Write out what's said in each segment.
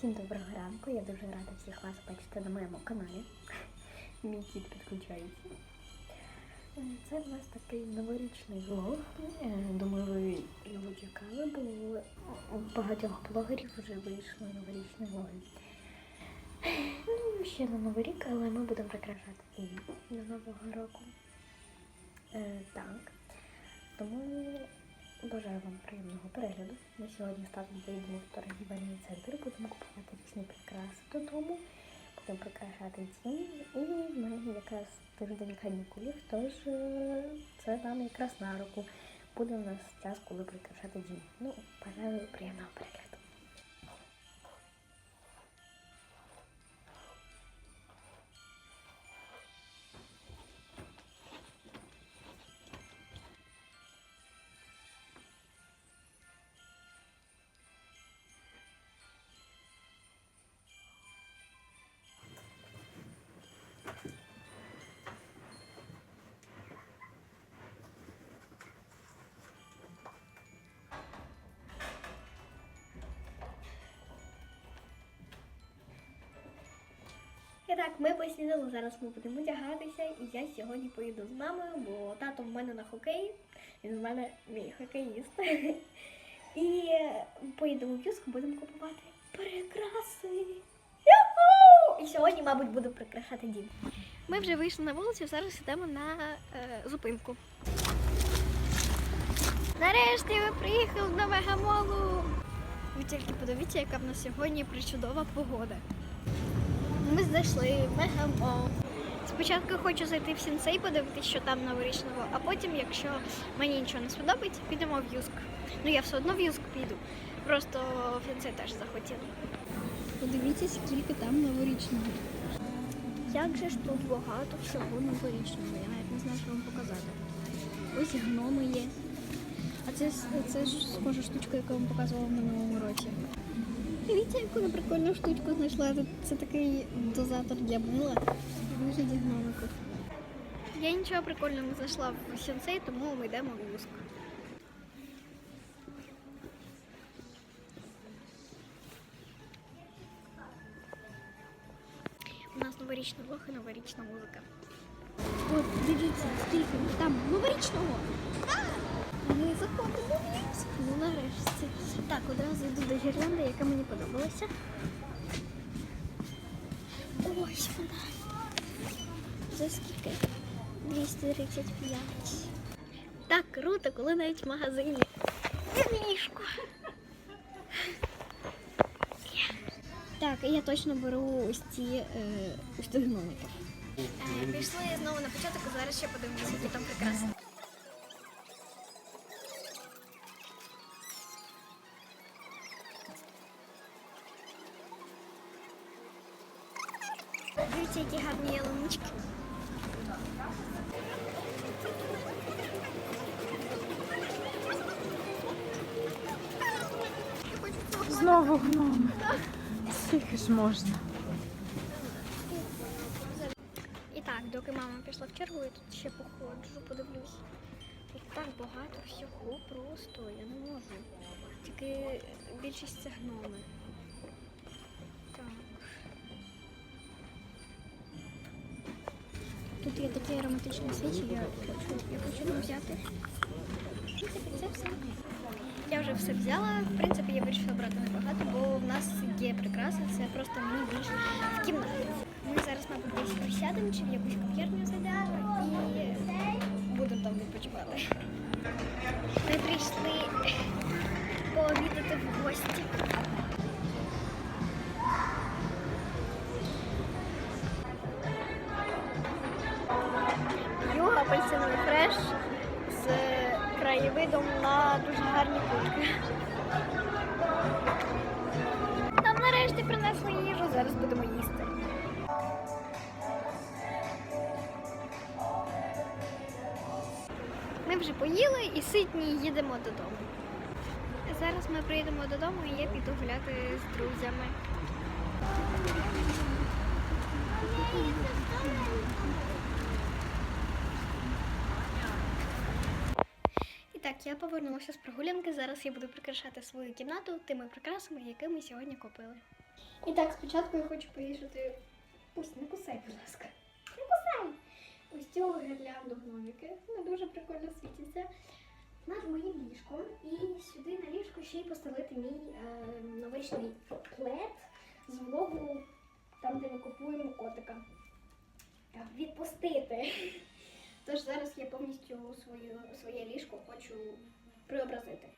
Всім доброго ранку. Я дуже рада всіх вас бачити на моєму каналі. Мій кіт підключається. Е, Це в нас такий новорічний влог. Е, Думаю, ви його чекали, бо у багатьох блогерів вже вийшли новорічні влоги. Ну, ще на Новий рік, але ми будемо прикрашати і до Нового року. Е, так. Тому бажаю вам приємного перегляду. Ми сьогодні з татом поїдемо в торгівельний центр, прикрашати дім. І в мене так, ми поснідали, зараз ми будемо одягатися, і я сьогодні поїду з мамою, бо тато в мене на хокеї, він в мене мій хокеїст. І поїдемо в юску, будемо купувати прикраси. І сьогодні, мабуть, буду прикрашати дім. Ми вже вийшли на вулицю, зараз йдемо на е, зупинку. Нарешті ви приїхали до мегамолу. Ви тільки подивіться, яка в нас сьогодні причудова погода. Ми знайшли мегамол. Спочатку хочу зайти в сінсей, подивитися, що там новорічного, а потім, якщо мені нічого не сподобається, підемо в юск. Ну я все одно в юск піду. Просто в сінсей теж захотіла. Подивіться, скільки там новорічного. Як же ж тут багато всього новорічного, я навіть не знаю, що вам показати. Ось гноми є. А це, це ж схожа штучка, яку я вам показувала в минулому році. Дивіться, яку я прикольну штучку знайшла. Тут Це такий дозатор для мила в вигляді гномиків. Я нічого прикольного не знайшла в сінсей, тому ми йдемо в юск. У нас новорічний влог і новорічна музика. От, дивіться, скільки там новорічного. Ми заходимо. Ну нарешті. Так, одразу йду до гірлянди, яка мені подобалася. Ось вона. За скільки? 235. Так круто, коли навіть в магазині. Ліжко. Так, я точно беру ось ці е. Е, Пішли знову на початок, зараз ще подивимося, які там прикраси. Гарні ялиночки. Знову гноми. Скільки ж можна? І так, доки мама пішла в чергу, я тут ще походжу, подивлюсь. Тут так багато всього просто, я не можу. Тільки більшість це гноми. Такі ароматичні свічі, я хочу, я хочу взяти. В це все. Я вже все взяла. В принципі, я вирішила брати небагато, бо в нас є прикраси, це просто мені більше в кімнаті. Ми зараз, мабуть, десь присядемо чи в якусь кав'ярню зайдемо і будемо там відпочивати. Ми прийшли пообідати в гості. Вже поїли і ситні їдемо додому. Зараз ми приїдемо додому і я піду гуляти з друзями. І так, я повернулася з прогулянки. Зараз я буду прикрашати свою кімнату тими прикрасами, які ми сьогодні купили. І так, спочатку я хочу повішати. Пусть не кусай, будь ласка. Ось цього гірлянду гноміки. Вони дуже прикольно світяться. Над моїм ліжком. І сюди на ліжко ще й поставити мій е, новорічний плед з влогу, там, де ми купуємо котика. Так, відпустити. Тож зараз я повністю свою, своє ліжко хочу преобразити.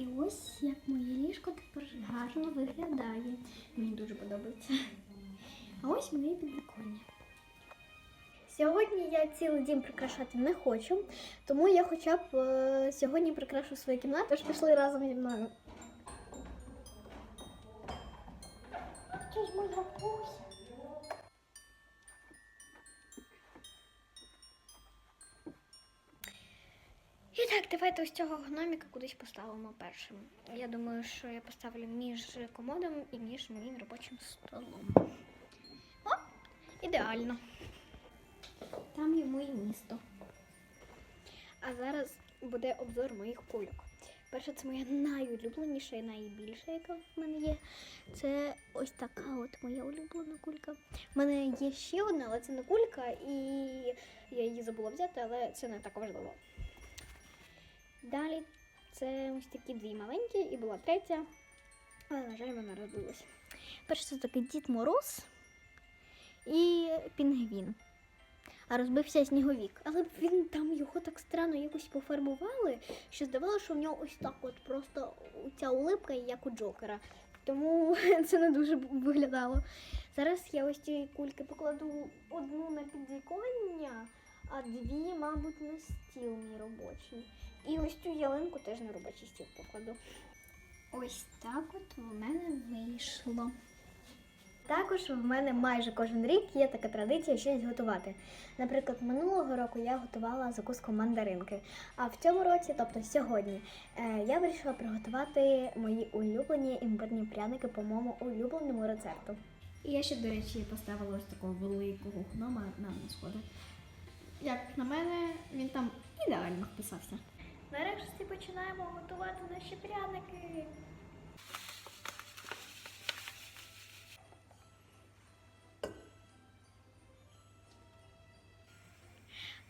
І ось як моє ліжко тепер гарно виглядає. Мені дуже подобається. А ось моє підвіконня. Сьогодні я цілий дім прикрашати не хочу, тому я хоча б е, сьогодні прикрашу свою кімнату, тож пішли разом зі мною. Це ж моя Буся. І так, давайте ось цього гноміка кудись поставимо першим. Я думаю, що я поставлю між комодом і між моїм робочим столом. О, ідеально. Там йому і місто. А зараз буде обзор моїх кульок. Перше, це моя найулюбленіша і найбільша, яка в мене є. Це ось така от моя улюблена кулька. У мене є ще одна, але це не кулька, і я її забула взяти, але це не так важливо. Далі це ось такі дві маленькі, і була третя, але, на жаль, вона розбилася. Перше це такий Дід Мороз і Пінгвін. А розбився сніговік. Але він там його так странно якось пофарбували, що здавалося, що в нього ось так от просто ця улипка, як у Джокера. Тому це не дуже виглядало. Зараз я ось ці кульки покладу одну на підвіконня, а дві, мабуть, на стіл мій робочий. І ось цю ялинку теж на робочий стіл покладу. Ось так от в мене вийшло. Також в мене майже кожен рік є така традиція щось готувати. Наприклад, минулого року я готувала закуску мандаринки. А в цьому році, тобто сьогодні, е, я вирішила приготувати мої улюблені імбирні пряники по моєму улюбленому рецепту. І я ще, до речі, поставила ось такого великого гнома на сходи. Як на мене, він там ідеально вписався. Нарешті починаємо готувати наші пряники.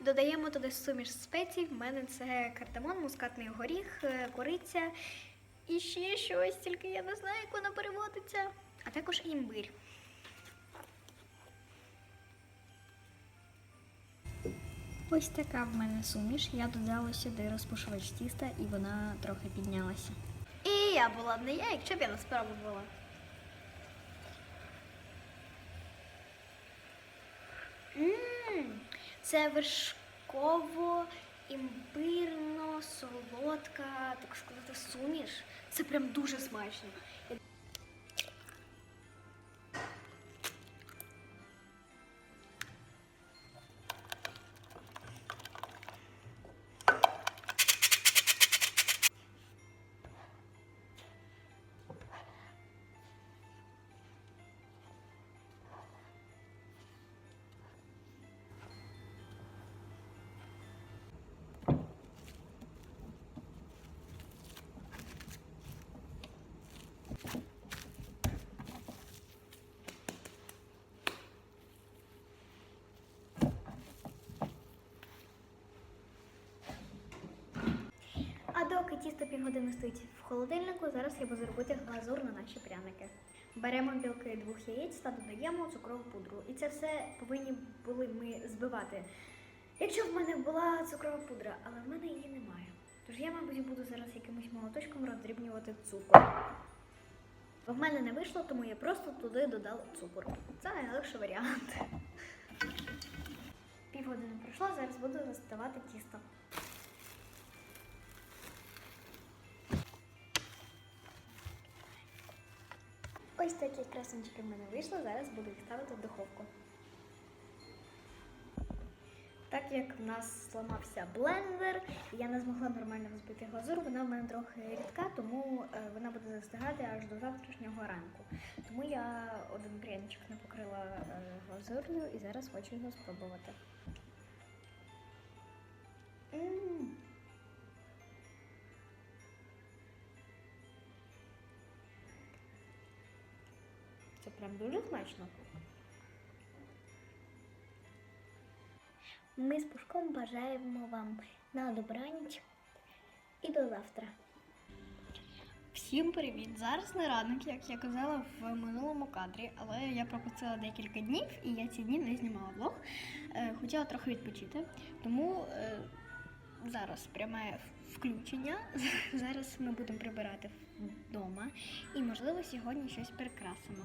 Додаємо туди суміш спецій. В мене це кардамон, мускатний горіх, е, кориця і ще щось, тільки я не знаю, як воно переводиться. А також імбирь. Ось така в мене суміш. Я додала сюди розпушувач тіста і вона трохи піднялася. І я була б не я, якщо б я не спробувала. Мм, це вершково, імбирно, солодка, так сказати, суміш. Це прям дуже смачно. Тісто півгодини стоїть в холодильнику, зараз я буду робити глазур на наші пряники. Беремо білки двох яєць та додаємо цукрову пудру. І це все повинні були ми збивати. Якщо в мене була цукрова пудра, але в мене її немає. Тож я, мабуть, буду зараз якимось молоточком роздрібнювати цукор. В мене не вийшло, тому я просто туди додала цукор. Це найлегший варіант. Півгодини пройшло, зараз буду заставати тісто. Ось такі красунчики в мене вийшло. Зараз буду їх ставити в духовку. Так як в нас зламався блендер, я не змогла нормально взбити глазур, вона в мене трохи рідка, тому е, вона буде застигати аж до завтрашнього ранку. Тому я один пряничок не покрила е, глазур'ю і зараз хочу його спробувати. Прям дуже смачно. Ми з Пушком бажаємо вам на добраніч і до завтра. Всім привіт! Зараз не ранок, як я казала в минулому кадрі, але я пропустила декілька днів і я ці дні не знімала влог. Е, хотіла трохи відпочити, тому е, зараз пряме включення. Зараз ми будемо прибирати вдома і, можливо, сьогодні щось прикрасимо.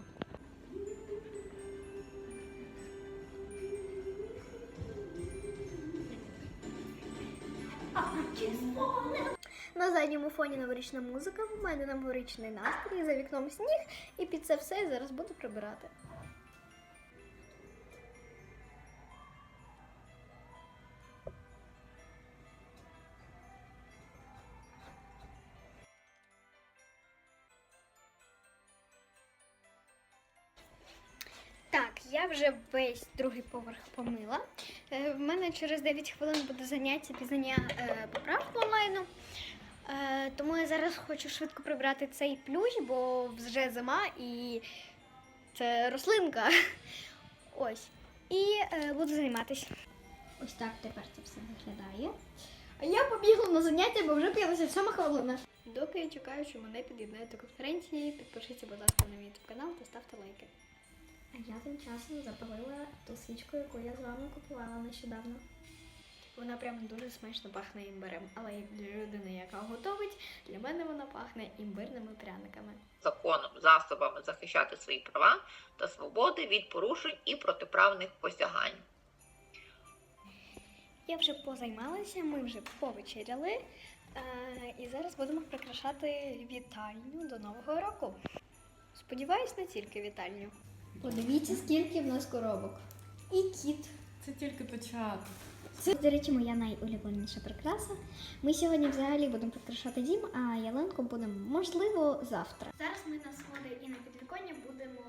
На задньому фоні новорічна музика, в мене новорічний настрій, за вікном сніг, і під це все я зараз буду прибирати. Вже весь другий поверх помила. Е, В мене через 9 хвилин буде заняття пізнання е, поправки онлайну. Е, Тому я зараз хочу швидко прибрати цей плющ, бо вже зима і це рослинка. Ось. І буду займатися. Ось так тепер це все виглядає. А я побігла на заняття, бо вже 57 хвилина. Доки я чекаю, що мене під'єднають до конференції, підпишіться, будь ласка, на мій канал та ставте лайки. А я тим часом запалила ту свічку, яку я з вами купувала нещодавно. Вона прям дуже смачно пахне імбирем, але як для людини, яка готовить, для мене вона пахне імбирними пряниками. законом засобами захищати свої права та свободи від порушень і протиправних посягань. Я вже позаймалася, ми вже повечеряли. Е, і зараз будемо прикрашати вітальню до Нового року. Сподіваюсь, не тільки вітальню. Подивіться, скільки в нас коробок. І кіт. Це тільки початок. Це, до речі, моя найулюбленіша прикраса. Ми сьогодні взагалі будемо прикрашати дім, а ялинку будемо, можливо, завтра. Зараз ми на сходи і на підвіконня будемо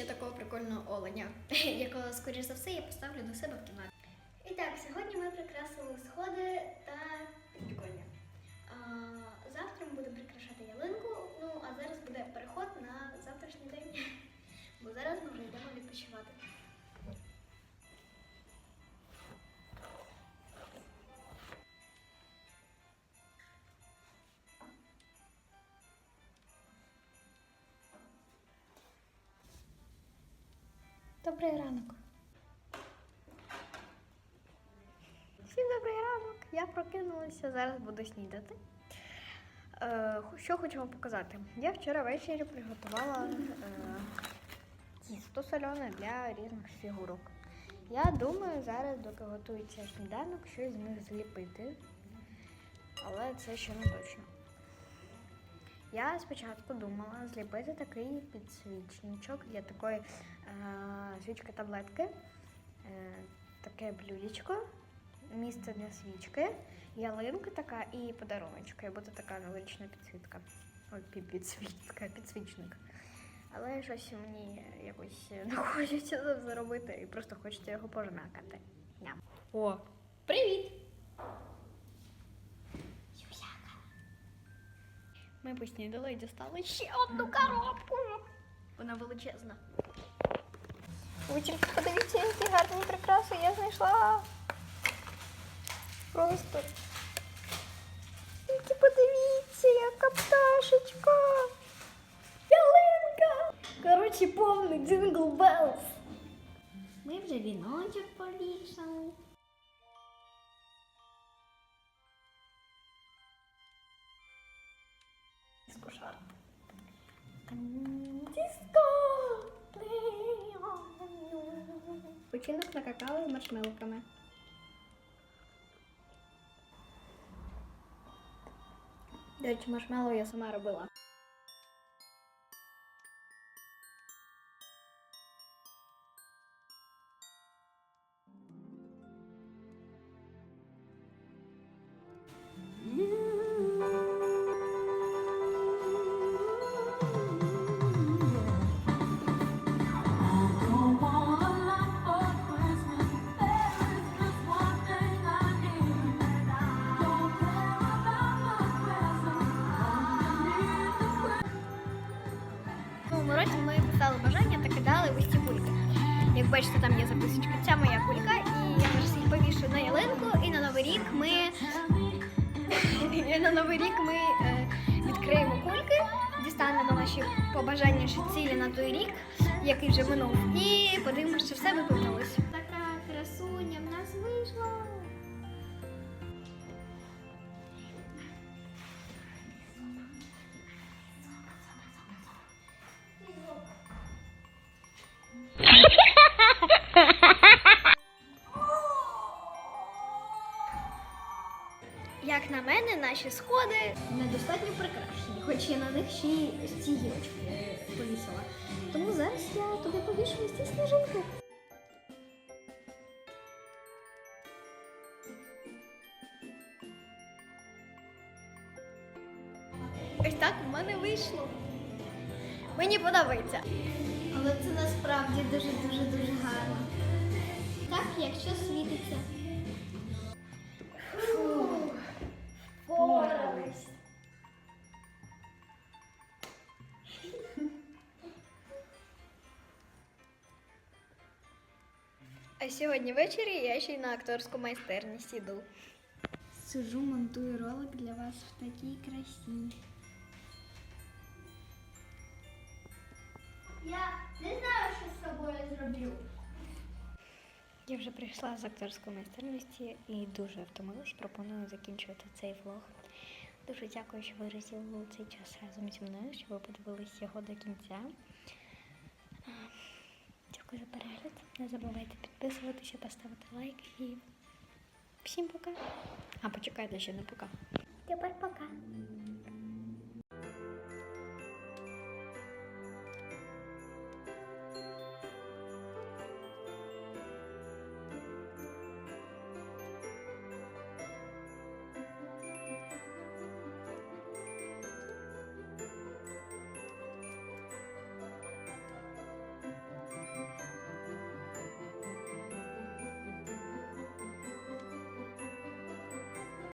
ще такого прикольного оленя, якого, скоріш за все, я поставлю до себе в кімнаті. І так, сьогодні ми прикрасили сходи та підвіконня. Завтра ми будемо прикрашати ялинку, ну а зараз буде переход на завтрашній день. Бо зараз ми вже йдемо відпочивати. Добрий ранок. Всім добрий ранок. Я прокинулася, зараз буду снідати. Е, що хочу вам показати? Я вчора ввечері приготувала е, тісто солене для різних фігурок. Я думаю, зараз, доки готується сніданок, щось з них зліпити. Але це ще не точно. Я спочатку думала зліпити такий підсвічничок для такої е, свічки таблетки, е, таке блюдечко, місце для свічки, ялинка така і подаруночка. І буде така новорічна підсвітка. Ой, підсвітка, підсвічник. Але щось мені якось не хочеться зробити і просто хочеться його пожмякати. О, привіт! Ми поснідали і дістали ще одну коробку. Вона величезна. Ви тільки подивіться, які гарні прикраси я знайшла. Просто. Тільки подивіться, яка пташечка. Ялинка. Коротше, повний джингл белс. Ми вже віночок повішали. Починок на какао з маршмелками. До речі, маршмеллоу я сама робила. На новий рік ми е, відкриємо кульки, дістанемо наші побажання чи цілі на той рік, який вже минув, і подивимося, що все виповнилось. Хоч я на них ще й ці гілочки повісила. Тому зараз я туди повішу ось ці сніжинки. Ось так в мене вийшло. Мені подобається. Але це насправді дуже-дуже дуже гарно. Так, якщо А сьогодні ввечері я ще й на акторську майстерність іду. Сижу, монтую ролик для вас в такій красі. Я не знаю, що з собою зроблю. Я вже прийшла з акторської майстерності і дуже втомилась. Пропоную закінчувати цей влог. Дуже дякую, що ви розділили цей час разом зі мною, що ви подивились його до кінця. Дякую за перегляд. Не забувайте підписуватися, поставити лайк і всім пока. А почекайте ще не пока. Тепер пока.